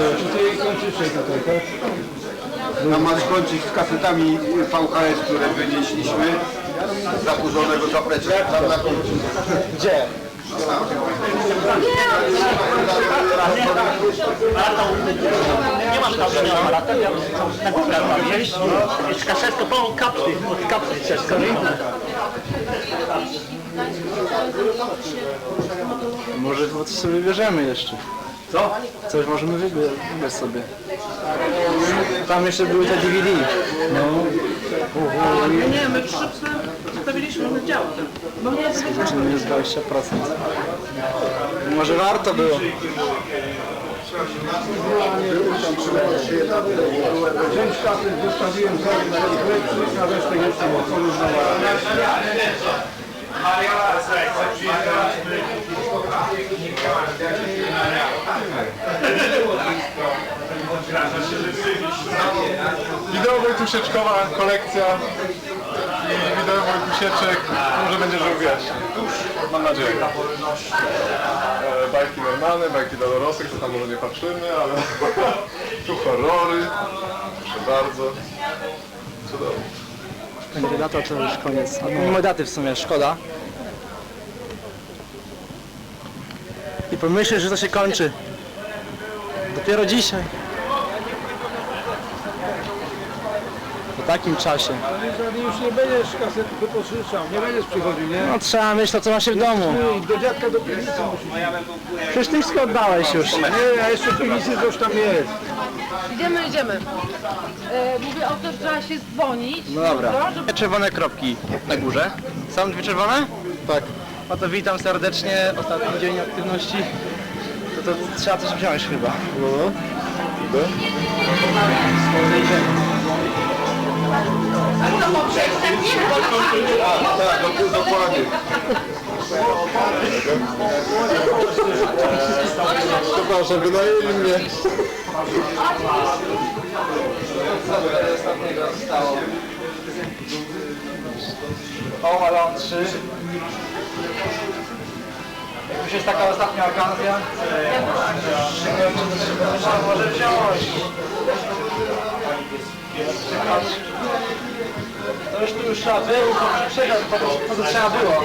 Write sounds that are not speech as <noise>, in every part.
już. Na ma skończyć z kasetami VHS, które wynieśliśmy z zaburzonego zaplecza. Tam na końcu. Gdzie? Nie mam tam żadnego aparatu, ja na górę mam jeść. Jest kasetkę, pełną kapsy, od kapsy. Może coś sobie wybierzemy jeszcze. Co? Coś możemy wybierz sobie. Tam jeszcze były te DVD. No. Nie, my trzy psy zostawiliśmy na działkę. Czyli jest 20%. Może warto było. Część zostawiłem sobie na resztę porównałem. Wideo Wojtusieczkowa kolekcja i wideo Wojtusieczek może będzie wiecznie. Mam nadzieję. E, bajki normalne, bajki dla dorosłych, to tam może nie patrzymy, ale <laughs> tu horrory. Proszę bardzo. Cudownie. Będzie data, to już koniec. Nie daty w sumie, szkoda. I pomyśleć, że to się kończy. Dopiero dzisiaj. Po takim czasie. Już nie będziesz kaset wypożyczał, nie będziesz przychodził, nie? No trzeba to, co ma się w domu. Do dziadka do piwnicy musisz. Przecież ty wszystko oddałeś już. Nie, a jeszcze w piwnicy coś tam jest. Idziemy, idziemy. E, mówię o to, że trzeba się dzwonić. No dobra. żeby- Dwie czerwone kropki na górze. Są dwie czerwone? Tak. No to witam serdecznie. Ostatni dzień aktywności. To, trzeba coś wziąć chyba. No, no. Idę. Tak, dok- dokładnie. Przepraszam, wynajęli mnie. O, Malon 3. Jak już jest taka ostatnia okazja, trzeba może wziąć. To już tu już trzeba było, to po to, po to trzeba było.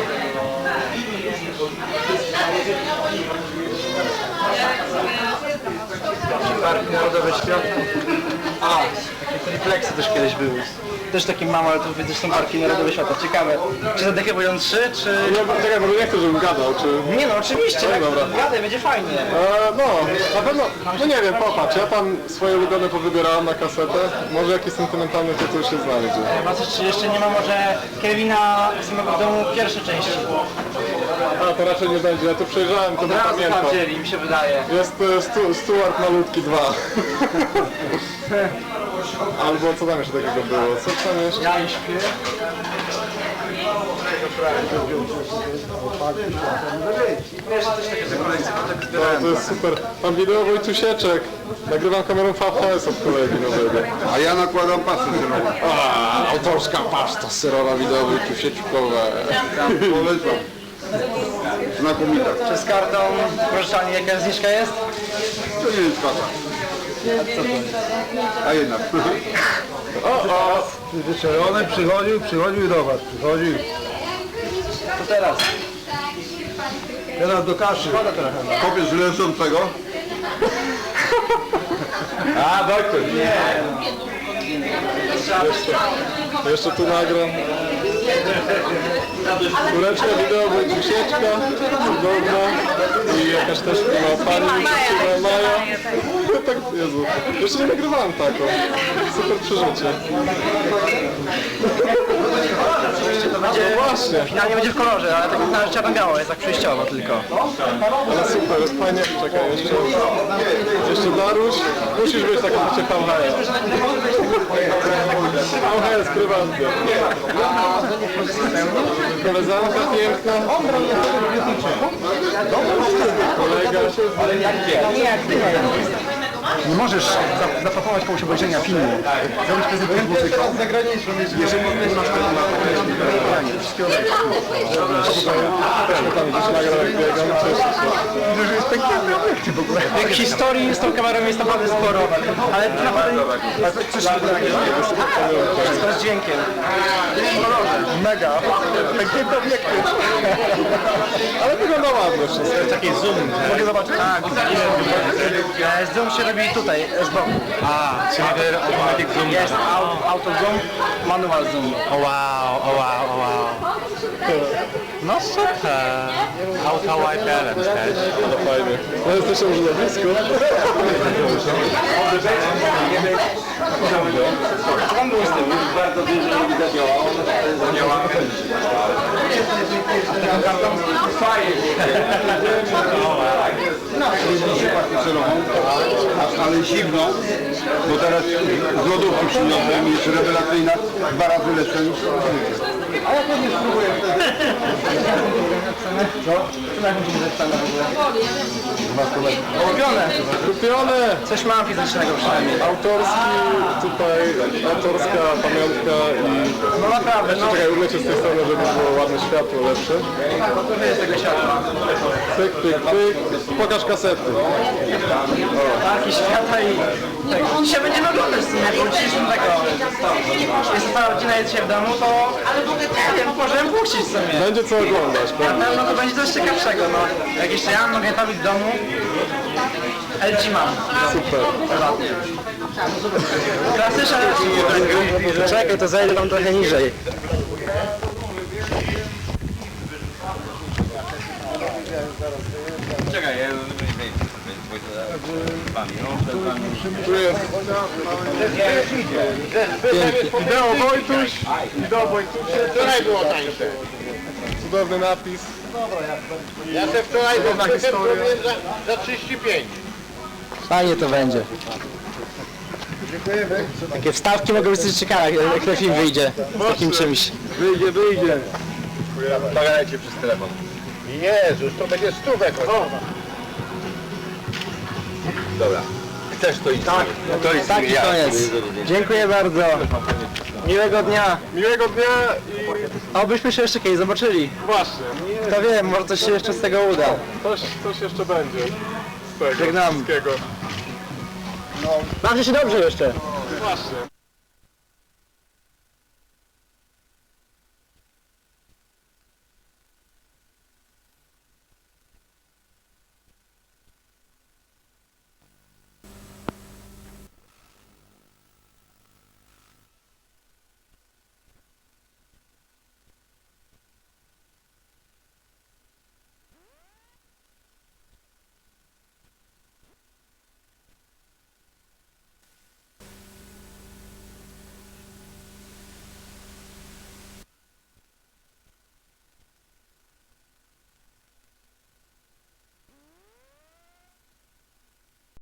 Parki Narodowe Światło. A, takie tripleksy też kiedyś były. Też takie małe, ale to że są Parki Narodowe Świata. Ciekawe. Czy za dychę będą trzy, czy... Nie, czekaj, bo nie chcę, żebym gadał, czy... Nie no, oczywiście, tak, dobra. gadaj, będzie fajnie. E, no, na pewno, no nie wiem, popatrz, ja tam swoje ulubione powybierałem na kasetę. Może jakiś sentymentalny tytuł się znajdzie. Coś, czy jeszcze nie ma może Kevina samego w domu pierwszej części. A, to raczej nie będzie, ja to przejrzałem, to Od nie razu pamiętam. sprawdzili, mi się wydaje. Jest e, Stu, Stuart Malutki 2. <laughs> Albo co tam jeszcze takiego było? Co tam jeszcze? Ja i śpię. To, to jest super. Mam wideo Wojtusieczek. Nagrywam kamerą VHS od kolegi nowego. A ja nakładam pasy zerową. A, autorska paszta serowa wideo Wojtusieczkowe. Polecam. Znakomita. Czy z kartą pożyczalni jaka zniżka jest? To nie jest kasa. A jednak. Wyczerwony przychodził, przychodził do was, przychodził. To teraz. Teraz do kaszy. Kopiesz leżącego. A, doktor. Nie. Jeszcze, jeszcze tu nagram. Kureczka wideo Wojtusieczka. Cudowna. I jakaś też ma pani. Maja. Maja. <laughs> Tak, Jezu. Jeszcze nie nagrywałem taką. Super przeżycie. To będzie, No właśnie. finalnie będzie w kolorze, ale tak na czarno-biało jest, tak przejściowo tylko. Ale super, jest fajnie. Czekaj, jeszcze, jeszcze Daruś. Musisz być taka wiecie VHS. VHS prywatnie. Koleżanka piękna. Kolega. Nie możesz za- zaproponować komuś obejrzenia filmu. Zrobić prezentację muzyką. Jeżeli nie masz Wszystkiego że jest piękne obiekty w ogóle. Historii z tą kamerą jest naprawdę sporo, ale naprawdę... Ale to coś Wszystko z dźwiękiem. Mega. Piękne obiekty. Ale wygląda ładnie wszystko. Taki zoom. Mogę zobaczyć? Tak. E, Zoom się robi tutaj, z boku. A, czyli automatic zoom. Jest zoom, manual zoom. O wow, o wow, o wow. No super. Auto wiperem też. No fajnie. No jesteśmy już na blisko. Tam był z tym. Bardzo dużo nie zadziałało. ale zimno, bo teraz z lodówki przyniosłem i jest rewelacyjna, dwa razy lepsza niż A ja pewnie spróbuję wtedy. Co? Co na jakąś cenę w ogóle? Ulubione. Kupione! Coś mam fizycznego przynajmniej. Autorski, tutaj autorska pamiątka i... No naprawdę, no. Czekaj, umycie z tej strony, żeby było ładne światło lepsze. To jest tego światła. Pyk, pyk, pyk. Pokaż kasety. Parki świata i tego. Dzisiaj będziemy oglądać w sumie, bo dzisiejszym tego. Jest cała rodzina jest dzisiaj w domu, to nie wiem, możemy puścić w sumie. Będzie co oglądać, Na pewnie. pewno to będzie coś ciekawszego, no. Jak jeszcze ja mam magnetowi w domu, LG mam. Super. Prywatnie. Klasyczne LG. Czekaj, to zejdę tam trochę niżej. Tu jest... Ideo Wojtuś. Ideo Wojtusie. Wczoraj było tańsze. Cudowny napis. Ja se wczoraj Cudowna kupiłem historia. sobie za, za 35. Fajnie to będzie. Takie wstawki mogą być coś ciekawe, jak ten film wyjdzie z takim czymś. Wyjdzie, wyjdzie. Pogadajcie przez telefon. Jezus, to będzie stówek. Dobra. Chcesz to iść? Tak, to jest Taki koniec. Dziękuję bardzo. Miłego dnia. Miłego dnia i Obyśmy się jeszcze kiedyś zobaczyli. właśnie, Kto wie, może coś się jeszcze z tego uda. coś, coś jeszcze będzie z tego Żegnam. wszystkiego. Bawcie się dobrze jeszcze. Właśnie.